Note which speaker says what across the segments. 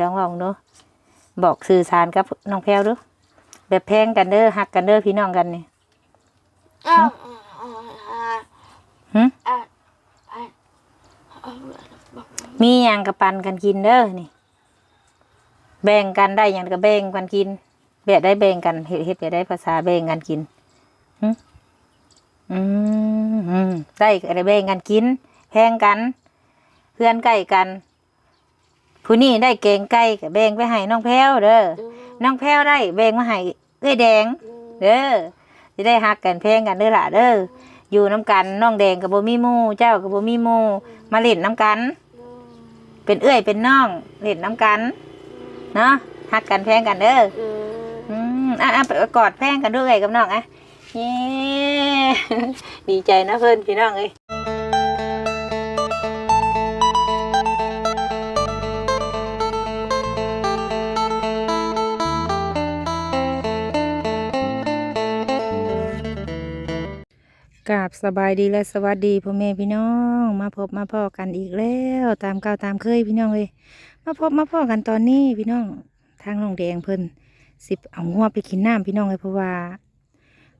Speaker 1: ลองลองดูบอกสื่อสารกับน้องแพรวดูแบบแพงกันเด้อฮักกันเด้อพี่น้องกันนี่
Speaker 2: อ้าว
Speaker 1: หึ
Speaker 2: อะ
Speaker 1: มีหยังกับปันกันกินเด้อนี่ แบ่งกันได้หยังก็แบ่งกันกินแบบได้แบ่งกันเฮ็ดเฮ็ดแบบได้ภาษาแบ่งกันกินหึอืมอืมได้ก็ได้แบ่งกันกินแพงกัน เพื่อนใกล้กัน ผู้นี้ได้เก่งไก่ก็แบ่งไปให้น้องแพรวเด้อน้องแพรวได้แบ่งมาให้เอ้ยแดง เด้อจะได้ฮักกันแพงกันเด้อล่ะเด้ออยู่น้ำกันน้องแดงกับบ่มีหมู่เจ้ากับบ่มีหมู่มาเล่นน้ำกัน เป็นเอื้อยเป็นน้องเล่นน้ำกันเนาะฮักกันแพงกันเด้ออืมอะอะไปกอดแพงกันด้วยกับน้องอะเย้ดีใจนะเพิ่นพี่น้องเอ้ย กราบสบายดีและสวัสดีพ่อแม่พี่น้องมาพบมาพ่อกันอีกแล้ว ตามเก่าตามเคยพี่น้องเอ้ยมาพบมาพ่อกันตอนนี้พี่น้องทางน้องแดงเพิ่นสิบเอางัวไปกินน้ำพี่น้องเลยเพราะว่า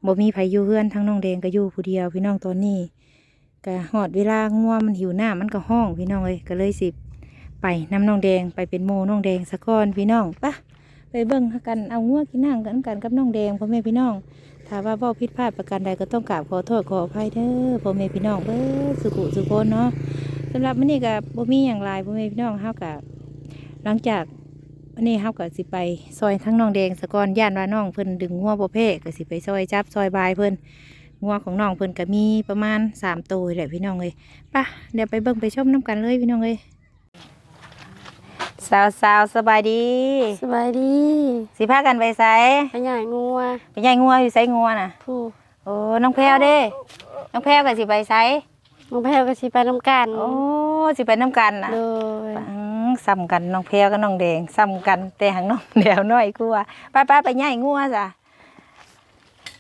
Speaker 1: บ่มีไผอยู่เฮือนทางน้องแดงก็อยู่ผู้เดียวพี่น้องตอนนี้ก็หอดเวลางัวมันหิวน้ำมันก็ห้องพี่น้องเลยก็เลยสิบไปน้ำน้องแดงไปเป็นโมน้องแดงสะก้อนพี่น้องปะไปเบิ่งกันเอางัวกินน้ำกันกันกับน้องแดงพ่อแม่พี่น้อง ถ้าว่าเว้าผิดพลาดประการใดก็ต้องกราบขอโทษขออภัยเด้อพ่อแม่พี่น้องเบ้อสุขุสุคนเนาะสำหรับมื้อนี้ก็บ่มีอย่างไรพ่อแม่พี่น้องเฮาก็หลังจากวันนี้เฮาก็สิไปซอยทั้งน้องแดงสะกอนย่านว่าน้องเพิ่นดึงงัวบ่เพ่ก็สิไปซอยจับซอยบายเพิ่นงัวของน้องเพิ่นก็มีประมาณ3ตัวแหละพี่น้องเอ้ยไป่ะเดี๋ยวไปเบิ่งไปชมน้กันเลยพี่น้องเอ้ย สาวสาวๆสบายดี
Speaker 2: สบายดี
Speaker 1: สิพากันไปไส
Speaker 2: ไปใหญ่งัว
Speaker 1: ไปย่ายงัวอยู่ไสงัวน่ะ
Speaker 2: ผู้
Speaker 1: โอ้น้องแพรวเด้ น้องแพรวก็สิไปไส
Speaker 2: น้องแพรวก็สิไปน้ำกัน
Speaker 1: โอ้สิไปน้ำกันนะ
Speaker 2: โดย
Speaker 1: ปังซ้ำกันน้องแพรวกับน้องแดงซ้ำกันแต่หางน้องแดวน้อยกว่าป้าป้าไปย่ายงัวจ้ะ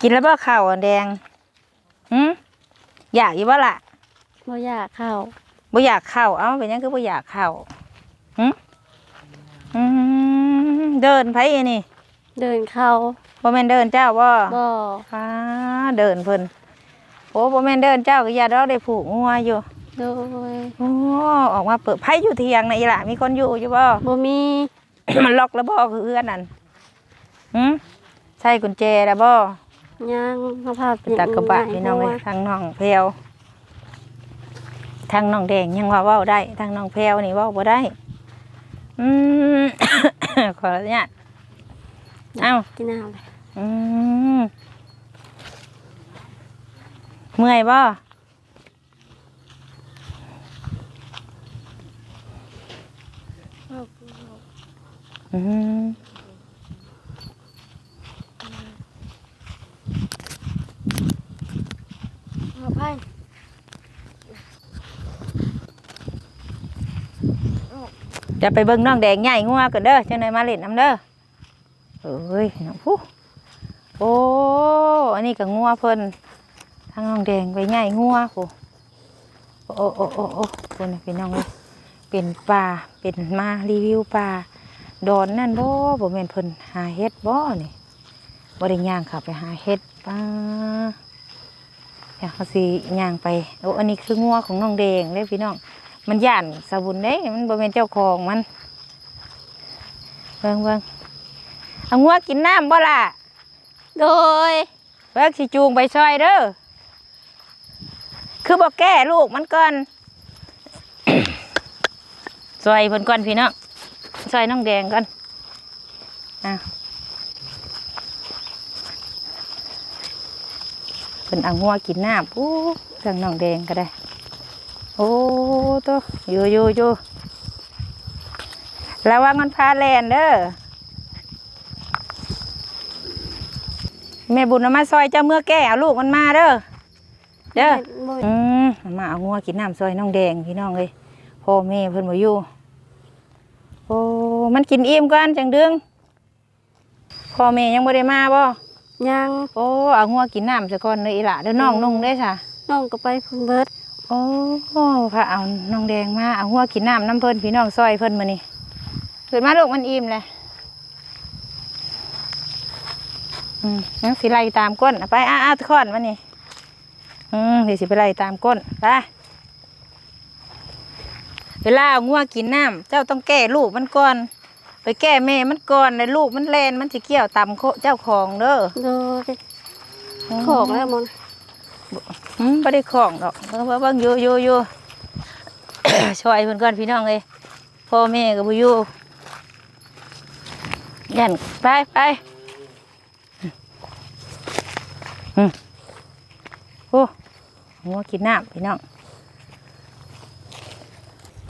Speaker 1: กินแล้วบ่ข้าวอันแดงหืมอยากอยู่บ่ล่ะ
Speaker 2: บ่อยากเข้า
Speaker 1: บ่อยากข้าวเอ้าเป็นหยังคือบ่อยากข้าวหืม อืมเดินไผอันนี่
Speaker 2: เดินเข้า
Speaker 1: บ่แม่นเดินเจ้าบ่
Speaker 2: บ่
Speaker 1: ฟ้าเดินเพิ่นโอ้บ่แม่นเดินเจ้าก็อย่าดอกได้ผูกงัวอยู่
Speaker 2: โดย
Speaker 1: โอ้ออกมาเปิดไพ่อยู่เทียงนะอีหล่ะมีคนอยู่อยู่บ่
Speaker 2: บ่มี
Speaker 1: มันล็อกแล้วบ่คือเพื่อนนั่นหืมใช่กุญแจแล้วบ่
Speaker 2: ยังมาพาไป
Speaker 1: ตักกระบะพี่น้องเลยทางน้องแพรวทางน้องแดงยังว่าเว้าได้ทางน้องแพรวนี่เว้าบ่ได้ อืม ขออนุญาตเอ้า
Speaker 2: กินน้ำเลย
Speaker 1: อืมเมื่อยบ่อืม
Speaker 2: มาไป
Speaker 1: เดี๋ยวไปเบิ่งน้องแดงใหญ่งัวกันเด้อจังไดมาเล่นน้ำเด้อเอ้ยน้องผู้โอ้อันนี้ก็งัวเพิ่นทางน้องแดงไปใหญ่งัวโอ้โอ้โอ้โอ้โอ้คนพี่น้องเลยเป็นปลาเป็นมารีวิวปลาดอนนั่นบ่บ่แม่นเพิ่นหาเฮ็ดบ่นี่บ่ได้ย่างเขับไปหาเฮ็ดปลาอยากเขาสิย่างไปโอ้อันนี้คืองัวของน้องแดงเด้พี่น้อง มันย่านสาบุนเด้ มันบ่เป็นเจ้าของมันเบิ่งเบิ่งเอางัวกินน้ำบ่ล่ะ
Speaker 2: โดย
Speaker 1: เบิ่งสิจูงไปซอยเด้อ คือบ่แก้ลูกมันก่อนซอยเพิ่นก่อนพี่น้องซอยน้องแดงก่อนอะเพิ่นเอางัวกินน้ำปุ๊บเรื่องน้องแดงก็ได้ โอ้ตัวอยู่อยู่อยู่ระวังมันพาแลนเด้อแม่บุญเอามาซอยเจ้าเมื่อแก่เอาลูกมันมาเด้อเด้อ
Speaker 2: บ่
Speaker 1: อืมเอามาเอางัวกินน้ำซอยน้องแดงพี่น้องเลยพ่อแม่เพิ่นบ่อยู่โอ้มันกินอิ่มก่อนจังดึงพ่อแม่ยังบ่ได้มาบ่
Speaker 2: ยัง
Speaker 1: โอ้เอางัวกินน้ำซะก่อนเลยอีหล่ะเด้อน้องนุ่งได้ซะ
Speaker 2: น้องก็ไปพุ่นเบิด
Speaker 1: โอ้พระเอาน้องแดงมาเอาหัวกินน้ำน้ำเพิ่นพี่น้องซอยเพิ่นมานี่ขึ้นมาลูกมันอิ่มเลยอืมนังสิไล่ตามก้นเอาไปอ้าอ้าทอนมานี่อืมเดี๋ยวสิไปไล่ตามก้นไปเวลาเอางัวกินน้ำเจ้าต้องแก้ลูกมันก่อน ไปแก้แม่มันก่อนแล้วลูกมันแลนมันสิเกี่ยวตำโคเจ้าของเด้อ
Speaker 2: โดยของแล้วมัน
Speaker 1: อืม ไม่ได้ของดอกเบิ่งเบิ่งเบิ่งอยู่อยู่อยู่ช่วยเพิ่นก่อนพี่น้องเลยพ่อแม่ก็บ่อยู่ยันไปไปอืมโอ้งัวกินน้ำพี่น้อง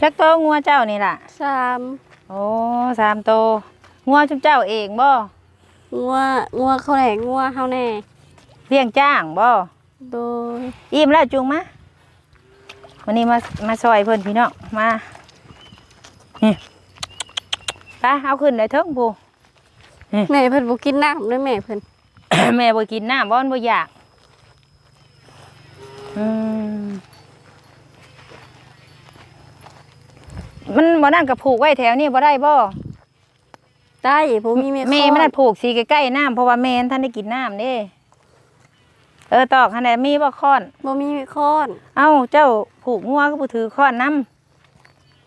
Speaker 1: จักโตงัวเจ้านี่ล่ะ
Speaker 2: สาม
Speaker 1: โอ้สามโตงัวจุเจ้าเองบ่
Speaker 2: งัวงัวเขาแหล่งัวเฮาแน่
Speaker 1: เลี้ยงจ้างบ่
Speaker 2: โดย
Speaker 1: อิ่มแล้วจุงมาวันนี้มามาซอยเพิ่นพี่น้องมานี่ไปเอาขึ้นเลยเถิงปู
Speaker 2: แม่เพิ่นบ่กินน้ำด้วยแม่เพิ่น
Speaker 1: แม่บ่กินน้ำบ่มันบ่อยากอืมมันบ่นั่นกับผูกไว้แถวนี้บ่ได้บ่
Speaker 2: ได้บ่มีแม่
Speaker 1: แม่
Speaker 2: คลอด
Speaker 1: มันนะผูกสีใกล้ๆน้ำเพราะว่าแม่ท่านได้กินน้ำเด้ เออตอกหั่นแหละมีบ่ค้อน
Speaker 2: บ่มีแม่คลอด
Speaker 1: เอ้าเจ้าผูกงัวก็บ่ถือค้อนน้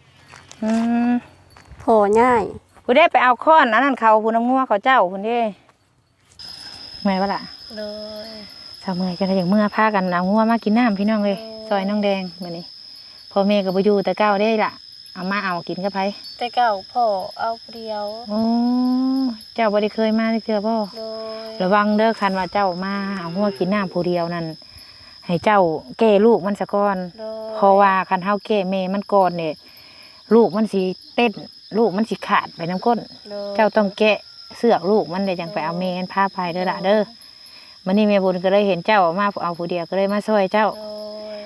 Speaker 1: ำอืม
Speaker 2: พอง่าย
Speaker 1: ผู้ได้ไปเอาค้อนอันนั้นเขาผู้น้ำงัวเขาเจ้าผู้นี้แม่ว่าล่ะ
Speaker 2: โดย
Speaker 1: สาวเมื่อยกันอย่างเมื่อพากันเอางัวมากินน้ำพี่น้องเลย
Speaker 2: เออ
Speaker 1: ซอยน้องแดงมื้อนี้พ่อแม่ก็บ่อยู่แต่เก้าได้ล่ะ เอามาเอากินกับไผ
Speaker 2: แต่เก่าพ่อเอาผู้เดียว
Speaker 1: โอ้เจ้าบ่ได้เคยมาเทื่อบ่
Speaker 2: โดย
Speaker 1: ระวังเด้อคันว่าเจ้ามาเอางัวกินน้ำผู้เดียวนั่นให้เจ้าแก้ลูกมันซะก่อน
Speaker 2: โดย
Speaker 1: เพราะว่าคันเฮาแก้แม่มันก่อนเนี่ยลูกมันสิเต้นลูกมันสิขาดไปน้ำก้น
Speaker 2: โดย
Speaker 1: เจ้าต้องแกะเสือกลูกมันเลยจังไปเอาเมนพาไปเด้อละเด้อมันนี่แม่บุญก็เลยเห็นเจ้าออกมาเอาผู้เดียวก็เลยมาช่วยเจ้า
Speaker 2: โดย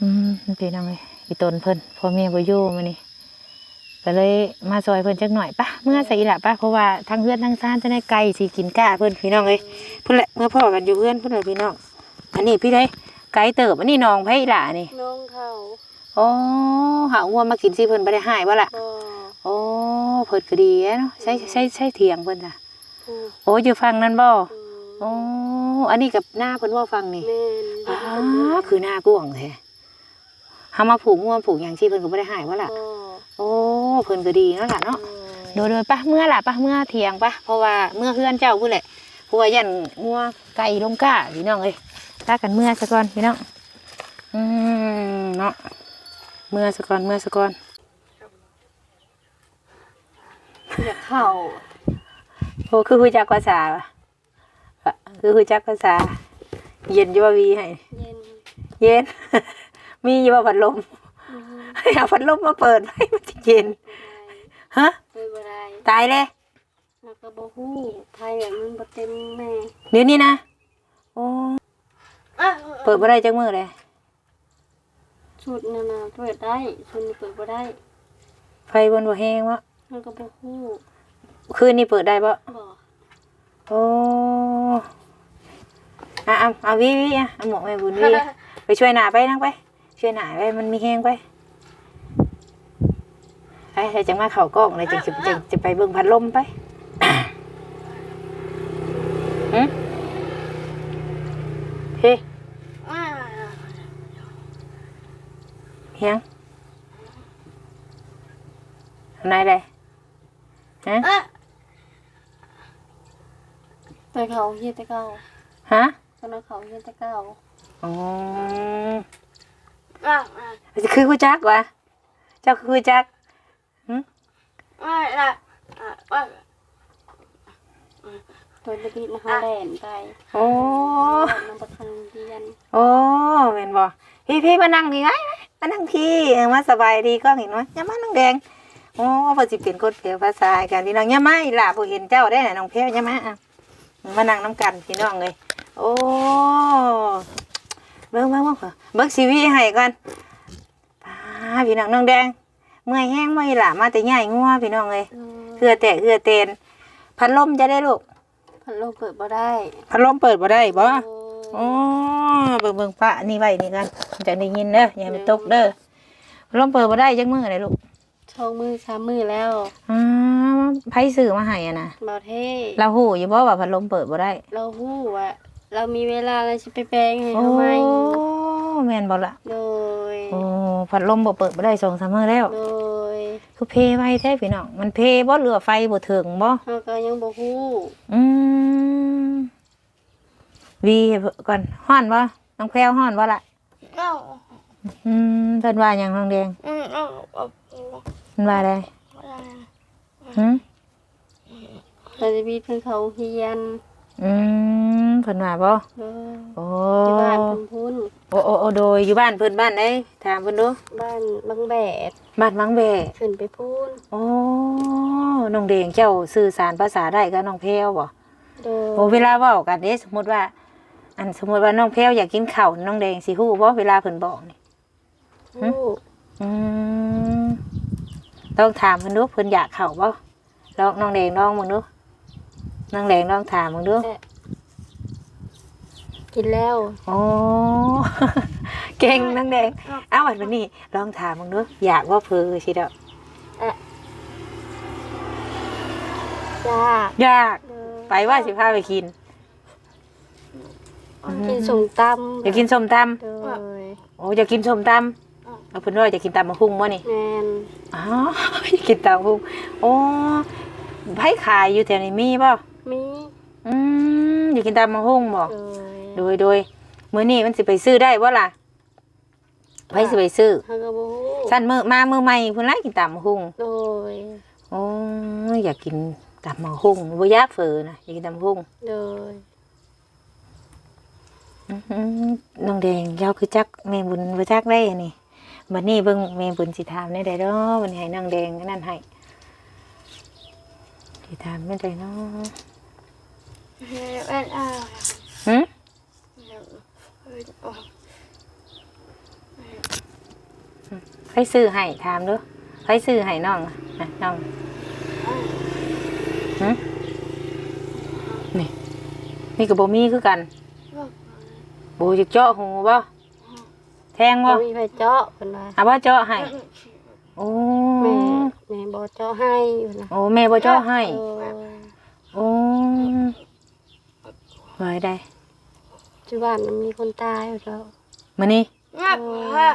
Speaker 1: อืมมันเป็นยังไง อีตนเพิ่นพ่อแม่บ่อยู่มานี่ก็เลยมาซอยเพิ่นจักหน่อยปะเมื่อใส่ละปะเพราะว่าทั้งเพื่อนทั้งซ่านจะได้ไกลสิกินก้าเพิ่นพี่น้องเอ้ยเพิ่นแหละเมื่อพ่อกันอยู่เพื่อนเพิ่นเลยพี่น้องอันนี้พี่ได้ไกลเติบอันนี้น้องไผล่ะนี่
Speaker 2: น้องเขา
Speaker 1: โอ้หางัวมากินสิเพิ่นบ่ได้หายบ่ล่ะ
Speaker 2: บ่
Speaker 1: โอ้เพิ่นก็ดีแหละเนาะใช้ใช้ใช้เถียงเพิ่นจ้ะ
Speaker 2: อืม
Speaker 1: โอ้อยู่ฟังนั่นบ่
Speaker 2: อื
Speaker 1: โอ้
Speaker 2: ม
Speaker 1: อันนี้กับหน้าเพิ่นว่าฟังนี่
Speaker 2: แม่น
Speaker 1: อ้าคือหน้ากว้างแท้ เฮามาผูกงัวผูกหยังสิเพิ่นก็บ่ได้หายว่าล่ะ
Speaker 2: บ่
Speaker 1: โอ้เพิ่นก็ดีเนาะล่ะเนาะโดยโดยปะเมื่อล่ะปะเมื่อเถียงปะเพราะว่าเมื่อเฮือนเจ้าพู่นแหละเพราะว่ายันงัวไก่ลงก้าพี่น้องเอ้ยลากันเมื่อซะก่อนพี่น้องอืมเนาะเมื่อซะก่อนเมื่อซะก่อน
Speaker 2: อยากเข้า
Speaker 1: โอ้คือฮู้จักภาษาปะอะคือฮู้จักภาษา เย็นอยู่บ่วีให้
Speaker 2: เย็น
Speaker 1: เย็น มีอยู่บ่พัดลม
Speaker 2: มี
Speaker 1: เอาพัดลมมาเปิดให้มันจะเย็นฮะ
Speaker 2: ไปบ่ได้
Speaker 1: ตายเลย
Speaker 2: แล้วก็บ่ฮู้ไทยอะมันบ่เต็มแม่
Speaker 1: เดี๋ยวนี้นะโอ้เปิดบ่ได้จังมือเลย
Speaker 2: ชุดนั่นน่ะเปิดได้ชุดนี้เปิดบ่ได้
Speaker 1: ไฟบนบ่แห้งวะ
Speaker 2: มันก็บ่ฮู้
Speaker 1: คืนนี้เปิดได้ปะ
Speaker 2: บ่
Speaker 1: โอ้อะเอาเอาวิวิอะเอาหมวกแม่บุญวิไปช่วยหนาไปนั่งไป ช่วยหนาไปมันมีแห้งไปไปเดี๋ยวจะมาเข่ากล้องเลยจะจะจะจะไปเบิ่งพัดลมไปหึเฮ้
Speaker 2: อ้า
Speaker 1: เฮียงไหนเลยฮะ
Speaker 2: อะแต่เขาเฮ็ดแต่เก่า
Speaker 1: ฮะ
Speaker 2: ตอนนั้นเขาเฮ็ดแต่เก่า
Speaker 1: อ๋อ
Speaker 2: อะอะ
Speaker 1: จะคือกูจักวะเจ้าคือกูจัก
Speaker 2: อะอะอะอะตัวเล็กๆนะเขาแล่นไป
Speaker 1: โอ้
Speaker 2: มันบ่ทันเรียน
Speaker 1: โอ้เห็นบ่พี่พี่มานั่งพี่ไหมมานั่งพี่เออมาสบายดีก็เห็นไหมย่ามาน้องแดงโอ้พอสิเปลี่ยนคนเปลี่ยนภาษากันพี่น้องย่ามาอีหล่ะผู้เห็นเจ้าได้น่ะน้องเพลย่ามาอะมานั่งน้ำกันพี่น้องเลยโอ้ เบิ่งเบิ่งเบิ่งเบิ่งชีวิตให้กันป้าพี่น้องน้องแดง เมื่อยแห้งไม่ล่ะมาแต่ใหญ่งัวพี่น้องเลย
Speaker 2: เออ
Speaker 1: เหือแตกเหือเตนพัดลมจะได้ลูก
Speaker 2: พัดลมเปิดบ่ได้
Speaker 1: พัดลมเปิดบ่ได้บ่
Speaker 2: โอ้
Speaker 1: โอ้เบิ่งเบิ่งปะนี่ไว้นี่กันจะได้ยินเด้ออย่าให้มันตกเด้อพัดลมเปิดบ่ได้จังมือเลยลูก
Speaker 2: ช่องมือสามมือแล้ว
Speaker 1: อ้าไผซื้อมาให้อะนะ
Speaker 2: เบาเท่
Speaker 1: เราฮู้อยู่บ่ว่าพัดลมเปิดบ่ได้
Speaker 2: เราฮู้ว่า เรามีเวลาเราสิไปแปลงให้
Speaker 1: โอ้
Speaker 2: เขาไหม
Speaker 1: แม่นบ่ล่ะ
Speaker 2: โดย
Speaker 1: โอ้พัดลมบ่เปิดบ่ได้2 3มื้อแล้ว
Speaker 2: โดย
Speaker 1: คือเพไว้แท้พี่น้องมันเพบ่เหลือไฟบ่ถึงบ่
Speaker 2: เฮาก็ยังบ่ฮู้
Speaker 1: อืมวีก่อนฮ้อนบ่น้องแพรวฮ้อนบ่ล่ะ
Speaker 3: เอา
Speaker 1: อืมเพิ่นว่าหยังน้องแดง
Speaker 3: อืมเอาเอา
Speaker 1: เพิ่นว่าได้หึ
Speaker 2: เราจะมีเพิ่นเขาเฮียน
Speaker 1: อืม เพิ่นว่าบ่
Speaker 2: โดย
Speaker 1: โอ้
Speaker 2: ที่บ้านเพิ่นพุ่น
Speaker 1: โอ้โอ้โอ้โดยอยู่บ้านเพิ่นบ้านไหนถามเพิ่นดู
Speaker 2: บ้านบางแบด
Speaker 1: บ้านวังแบ
Speaker 2: ขึ้นไปพุ่น
Speaker 1: โอ้น้องแดงเจ้าสื่อสารภาษาได้กับน้องแพรวบ่
Speaker 2: โดย
Speaker 1: โอ้เวลาเว้ากันเด้สมมุติว่า อันสมมุติว่าน้องแพรวอยากกินข้าวน้องแดงสิฮู้บ่เวลาเพิ่นบอกนี่
Speaker 2: ฮู้
Speaker 1: อืมต้องถามเพิ่นดูเพิ่นอยากเข้าบ่ลองน้องแดงลองมึงดูน้องแดงลองถามมึงดู
Speaker 2: กินแล้ว
Speaker 1: โอ้เก่งน้องแดงอ้าววันนี้ลองถามมึงดูอยากว่าเพิ่นสิเด้อ
Speaker 2: จ้า
Speaker 1: อยาก
Speaker 2: โดย
Speaker 1: ไปว่าสิพาไปกิน
Speaker 2: กินสมตำ
Speaker 1: อยากกินส้มต
Speaker 2: โดยำ
Speaker 1: โอ้อยากกินส้มตำเอาเพิ่นว่าอยากกินตำมะฮุ่งบ่นี่
Speaker 2: แมน
Speaker 1: อ๋อ อยากกินตำมะฮุ่งโอ้ไผขายอยู่แถวนี้มีบ่
Speaker 2: มี
Speaker 1: อืมอยากกินตำมะฮุ่งบ่
Speaker 2: โดย
Speaker 1: โดยโดยมื้อนี้มันสิไปซื้อได้บ่ล่ะไผสิไปซื้อ
Speaker 2: เฮาก็บ่ฮู้
Speaker 1: สั่นมื้อมามื้อใหม่เพิ่นไล่กินตำมะฮุ่ง
Speaker 2: โดย
Speaker 1: โอ้ยอยากกินตำมะฮุ่งบ่อยากเฟอนะอยากกินตำมะฮุ่ง
Speaker 2: โดย
Speaker 1: อื้อหือน้องแดงยาวคือจักแม่บุญบ่จักได้อันนี่บัดนี้เบิ่งแม่บุญสิถามได้ได้ดอกวันนี้ให้น้องแดงอันนั่นให้สิถามได้ได้เนาะ
Speaker 3: เอ็นเอา
Speaker 1: หึ ใครซื้อให้ถามดูใครซื้อให้น้องอะอะน้องนี่ นี่ก็บ่มีคือกันบ่อยากเจาะหูบ่แทงบ่
Speaker 2: บ่มีไผเจาะเพิ่นว่า
Speaker 1: เอาบ่เจาะให้โอ้
Speaker 2: แม่แม่บ่เจาะให้
Speaker 1: โอ้แม่บ่เจาะให้
Speaker 2: โดย
Speaker 1: โอ้ไว้ได้
Speaker 2: ที่บ้านมันมีคนตายอยู่แล้ว
Speaker 1: มื้อนี้
Speaker 3: งับฮะ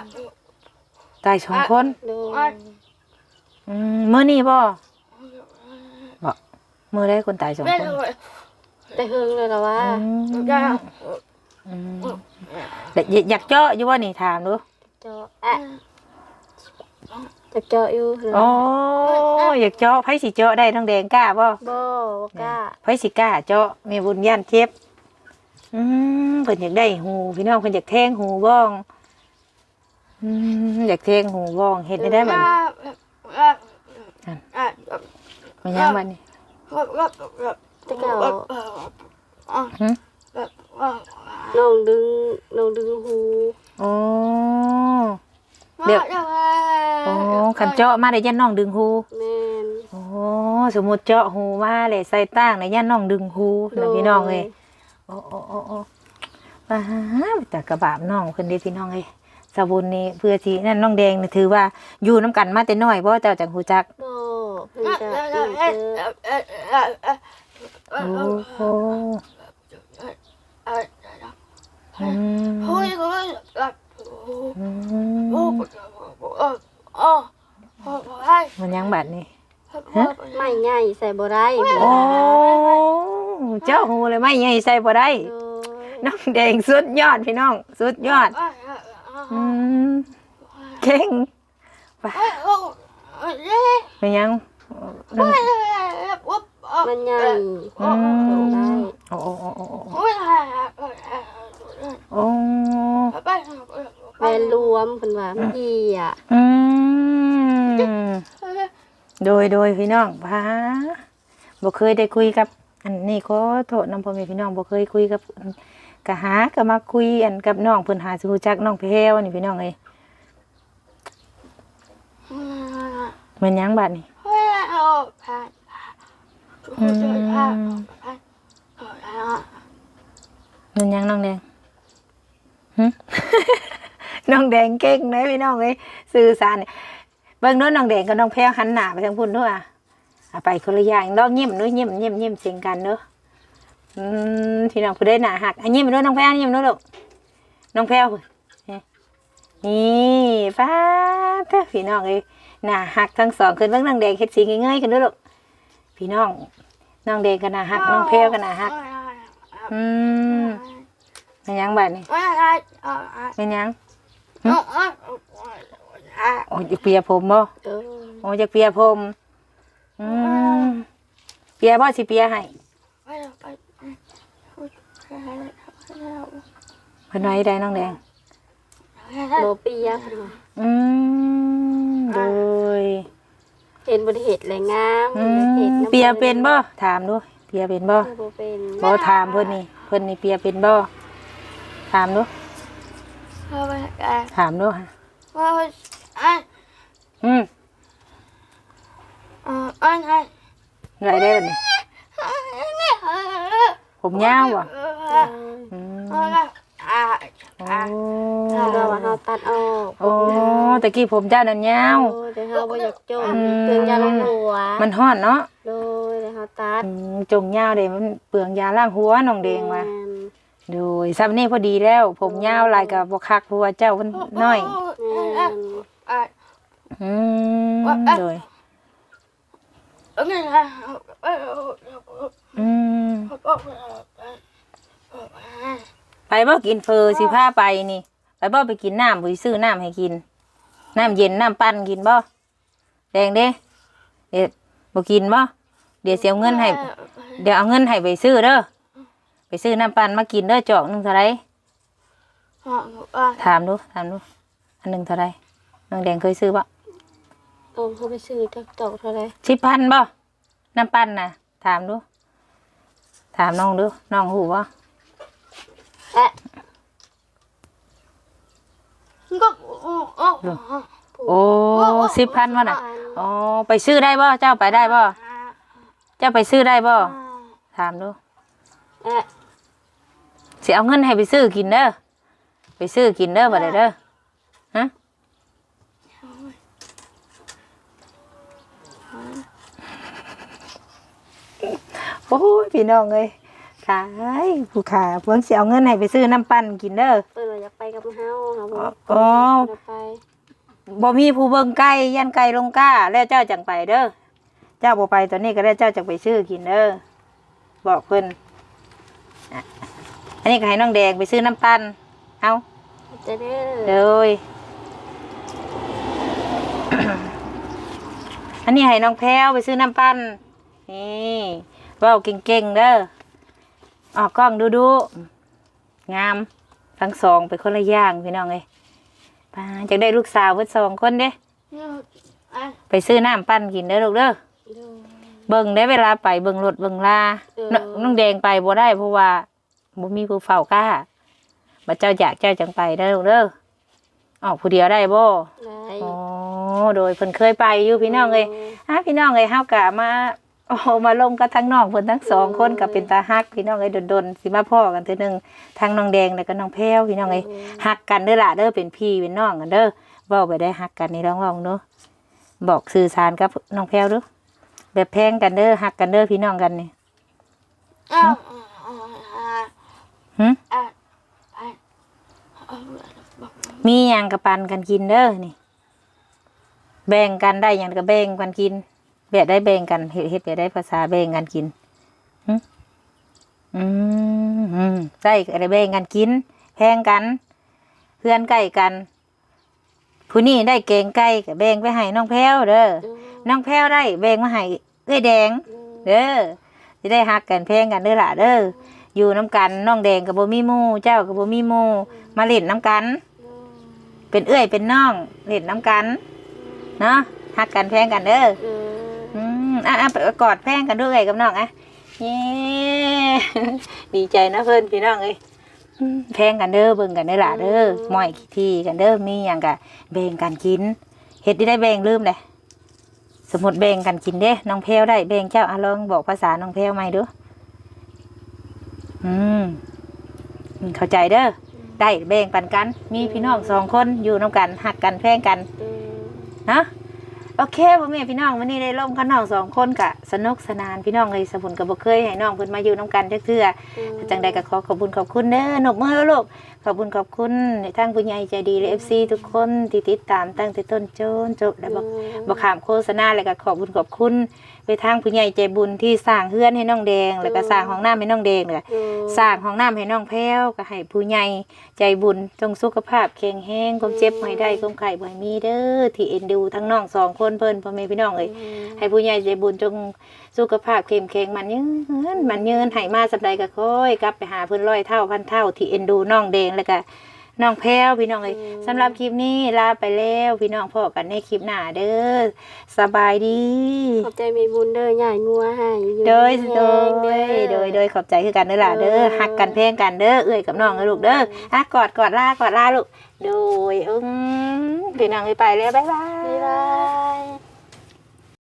Speaker 1: ตายสองคน
Speaker 2: โดย
Speaker 1: อืมมื้อนี้บ่บ่มื้อใดคนตายสอง
Speaker 3: ไม่
Speaker 1: คน
Speaker 3: เลย
Speaker 2: แต่เฮิงเลยล่ะว่า
Speaker 1: อืม
Speaker 3: ได้
Speaker 1: อืมแต่อยอยากเจาะอยู่ว่านี่ถามดู
Speaker 2: เจาะอะจะเจาะอยู่เหร
Speaker 1: โอ้
Speaker 2: อ
Speaker 1: อยากเจาะไผสิเจาะได้ทั้งแดงกล้าบ่
Speaker 2: บ่บ่กล้า
Speaker 1: ไผสิกล้าเจาะแม่บุญย่านเจ็บ อืมเพิ่นอยากได้หูพี่น้องเพิ่นอยากแทงหูบ้องอืมอยากแทงหูบ้องเฮ็ดได้ได้บัดนี้มันยังบัดนี้
Speaker 2: แต่เก่า
Speaker 1: หึ
Speaker 2: น้องดึงน้องดึงหู
Speaker 1: โอ้โอ้คันเจาะมาได้ยันน้องดึงหู
Speaker 2: แม่น
Speaker 1: โอ้สมมุติเจาะหูมาเลยใส่ตั้งได้ยันน้องดึงหูนะพี่น้องเอ้ย โอ้โอ้โอ้โอ้ป้าแต่กระบาบน้องคนเดียวพี่น้องเอ้ยสบุนนี่เพื่อที่นั่นน้องแดงนี่ถือว่าอยู่น้ำกันมาแต่น้อยบ่เจ้าจังหูจัก
Speaker 2: โอ้เพิ่นจะเพิ่นเจอ
Speaker 1: โอ้โหอืมอืมมันยังบัดนี่
Speaker 2: ไม่ใหญ่ใส่บ่ได้
Speaker 1: โอ้ เจ้าหูเลยไม่ใหญ่ใส่บ่ได้
Speaker 2: โดย
Speaker 1: น้องแดงสุดยอดพี่น้อง สุดยอดอืมเก่งมันยังน้อง
Speaker 2: มันใหญ่
Speaker 1: อื
Speaker 2: ได้
Speaker 1: มโอ้โอ้โอ้โอ้โอ้โอ้
Speaker 2: แม่รวมเพิ่นว่ามันดีอะ
Speaker 1: อืมโดยโดยพี่น้องพาบ่เคยได้คุยกับ อันนี้ก็โทษน้ำพ่อแม่พี่น้องบ่เคยคุยกับกะหาก็มาคุยอันกับน้องเพิ่นหาสิรู้จักน้องแพรวนี่พี่น้องเอ้ยแมันยังบัดนี่อืมแมันยังน้องแดงหึน้องแดงเก่งนะพี่น้องเอ้ยสื่อสารเนี่ยเบิ่งโน้นน้องแดงกับน้องแพรวหันหน้าไปทางพุ่นเด้ออะ อะไปคนละอย่างลองยิ้มด้วยยิ้มยิ้มยิ้มเสียงกันเด้ออืมพี่น้องผู้ได้หน้าหักอะยิ้มด้วยน้องแพรวยิ้มด้วยลูกน้องแพรวนี่นี่ฟ้าเด้อพี่น้องเอ้ยหน้าหักทั้งสองขึ้นเบิ่งน้องแดงเฮ็ดสีเงยๆกันเด้อลูกพี่น้องน้องแดงก็หน้าหักน้องแพรวก็หน้าหักอืมเป็นหยังบัดนี่เป็นหยังโอ้ยจะเปียผมบ่
Speaker 2: เออ
Speaker 1: โอ้ยจะเปียผม อืมเปียบ่สิเปียให้เพิ่นไว้ได้น้องแดง
Speaker 2: โบเปีย
Speaker 1: อืมโดย
Speaker 2: เห็นบริเหตุแรงงาม
Speaker 1: อืมเปียเป็นบ่ถามดูเปียเป็นบ่
Speaker 2: โบเป็น
Speaker 1: บ่ถามเพิ่นนี่เพิ่นนี่เปียเป็นบ่ถามดูถามดูฮะอืม ไรได้บัดนี้ผมยาวบ่อืมโอ้
Speaker 2: เราก็ว่าเราตัดออก
Speaker 1: โอ้ตะกี้ผมเจ้านั่นยาว
Speaker 2: โอ้แต่เราบ่อยากจม
Speaker 1: อืม
Speaker 2: เตือนยาละหัว
Speaker 1: มันฮ้อนเนาะ
Speaker 2: โดยแต่เขาตัด
Speaker 1: อืมจงยาวเด้มันเปลืองยาล้างหัวน้องแดงว่ะ
Speaker 2: แม่น
Speaker 1: โดยซับนี่พอดีแล้ว ผมยาวลายกับบ่คักเพราะว่าเจ้ามันน้อย
Speaker 2: แม่น
Speaker 1: อืมโดย อืมไปบ่กินเฟอสิพาไปนี่ ไปบ่ไปกินน้ำบ่สิซื้อน้ำให้กิน น้ำเย็นน้ำปั่นกินบ่แดงเด้เดี๋ยวบ่กินบ่เดี๋ยวเสียเงินให้ เดี๋ยวเอาเงินให้ไปซื้อเด้อไปซื้อน้ำปั่นมากินเด้อจอกหนึงเท่าไรถามดูถามดูอันหนึ่งเท่าไรน้องแดงเคยซื้อบ่
Speaker 2: โอ้เขาไปซื้อจักตอกเท่าไหร่
Speaker 1: สิบพันบ่น้ำปั่นน่ะ ถามดู ถามน้องดู น้องหูบ่
Speaker 2: เอ๊ะ
Speaker 1: โอ้สิบพันบ่น่ะอ๋อไปซื้อได้บ่เจ้าไปได้บ่เจ้าไปซื้อได้บ่ถามดู
Speaker 2: เอ๊ะ
Speaker 1: สิเอาเงินให้ไปซื้อกินเด้อไปซื้อกินเด้อบ่ได้เด้อฮะ โอ้ยพี่น้องเอ้ยขายผู้ขาเพิ่งสิเอาเงินให้ไปซื้อน้ำปั่นกินเด้อ
Speaker 2: เปิดว่าอยากไปกับเฮาค่ะบ่
Speaker 1: อ๋อ
Speaker 2: อยากไป
Speaker 1: บ่มีผู้เบิ่งไก่ยันไก่ลงกล้า แล้วเจ้าจังไปเด้อ เจ้าบ่ไปตอนนี้ก็ได้เจ้าจังไปซื้อกินเด้อ บอกเพิ่นอะอันนี้ก็ให้น้องแดงไปซื้อน้ำปั่นเอา
Speaker 2: จะเด้
Speaker 1: เล
Speaker 2: อ ย
Speaker 1: อันนี้ให้น้องแพรวไปซื้อน้ำปั่นนี่ เว้าเก่งๆเด้อออกกล้องดูดูๆงามทั้งสองไปคนละอย่างพี่น้องเอ้ยป้าจะได้ลูกสาวเพิ่นสองคนเด้ไปซื้อน้ำปั่นกินเด้อลูกเด้อเบิ่งได้เวลาไปเบิ่งรถเบิ่งลาน้องน้องแดงไปบ่ได้เพราะว่าบ่มีผู้เฝ้ากล้าบัดเจ้าอยากเจ้าจังไปเด้อลูกเด้อออกผู้เดียวได้บ่
Speaker 2: ได้
Speaker 1: อ๋อโดยเพิ่นเคยไปอยู่พี่น้องเอ้ยฮะพี่น้องเอ้ยเฮากะมา โอ้มาลงกับทั้งน้องเพิ่นทั้งสองคนก็เป็นตาฮักพี่น้องเอ้ยดนๆสิมาพ่อกันเทื่อหนึงทั้งน้องแดงแล้วก็น้องแพรวพี่น้องเอ้ยฮักกันเด้อล่ะเด้อเป็นพี่เป็นน้องกันเด้อเว้าไปได้ฮักกันนี่ลองเว้าเนาะบอกสื่อสารกับน้องแพรวเด้อแบบแพงกันเด้อฮักกันเด้อพี่น้องกันนี่หึมีหยังก็ปันกันกินเด้อนี่ แบ่งกันได้หยังก็แบ่งกันกิน แบบได้แบ่งกันเฮ็ดเฮ็ดแบบได้ภาษาแบ่งกันกินหึอืมอืมได้ก็ได้แบ่งกันกินแพงกัน เพื่อนใกล้กันผู้นี้ได้เกงไก่ก็แบ่งไปให้น้องแพ้วเด้อน้องแพ้วได้แบ่งมาให้เอ้ยแดง เด้อจะได้ฮักกันแพงกันเด้อล่ะเด้ออยู่น้ำกันน้องแดงกับบ่มีหมู่เจ้ากับบ่มีหมู่มาเล่นน้ำกัน เป็นเอื้อยเป็นน้องเล่นน้ำกันเนาะฮักกันแพงกันเด้อ
Speaker 2: เออ
Speaker 1: อืมอะอะไปกอดแพงกันด้วยกับน้องอะเย้ดีใจนะเพื่อนพี่น้องเอ้ยอืมแพงกันเด้อเบิ่งกันได้อล่ะเด้อหมอยขี้ที่กันเด้อมีหยังกะแบ่งกันกินเฮ็ดที่ได้แบ่งลืมเลยสมมติแบ่งกันกินเด้น้องแพรวได้แบ่งเจ้าอะลองบอกภาษาน้องแพรวใหม่ดูอืมอืมเข้าใจเด้อได้แบ่งปันกัน มีพี่น้องสองคนอยู่น้ำกันหักกันแพงกัน
Speaker 2: เออ
Speaker 1: เนาะ โอเคพ่อแม่พี่น้องวันนี้ได้ร่มกับน้องสองคนกะสนุกสนานพี่น้องเลยสมุนกับบ่เคยให้น้องเพิ่นมาอยู่น้ำกันจักเทื่อจังใดก็ขอขอบคุณขอบคุณเด้อหนบมือลูกขอบคุณขอบคุณทั้งผู้ใหญ่ใจดีและ FC ทุกคนที่ติดตามตั้งแต่ต้นจนจบและบอกบอกขามโฆษณาแล้วก็ขอบคุณขอบคุณ ไปทางผู้ใหญ่ใจบุญที่สร้างเฮือนให้น้องแดง แล้วก็สร้างห้องน้ำให้น้องแดงเลยสร้างห้องน้ำให้น้องแพ้วก็ให้ผู้ใหญ่ใจบุญจงสุขภาพแข็งแรงความเจ็บบ่ให้ได้ความไข้บ่ให้มีเด้อที่เอ็นดูทั้งน้องสองคนเพิ่นพ่อแม่พี่น้องเอ้ยให้ผู้ใหญ่ใจบุญจงสุขภาพเข้มแข็งมันยืนมันยืนให้มาสำใดก็ค่อยกลับไปหาเพิ่นร้อยเท่าพันเท่าที่เอ็นดูน้องแดงแล้วก็ น้องแพ้วพี่น้องเอ้ยสำหรับคลิปนี้ลาไปแล้วพี่น้องพ่อกันในคลิปหน้าเด้อสบายดี
Speaker 2: ขอบใจมีบุญเด้อใหญ่งัวให้อยู่
Speaker 1: โดย
Speaker 2: ดี
Speaker 1: โด
Speaker 2: แห้
Speaker 1: ย
Speaker 2: งเโด
Speaker 1: ยโดยขอบใจคือกันเด้อล่ะเด้อฮักกันเพลงกันเด้อเอ้ยกับน้องเด้อลูกเด้ออะกอดกอดลากอดลาลูกโดยอืมพี่น้องเอ้ยไปแล้วบ๊ายบาย
Speaker 2: บ๊ายบาย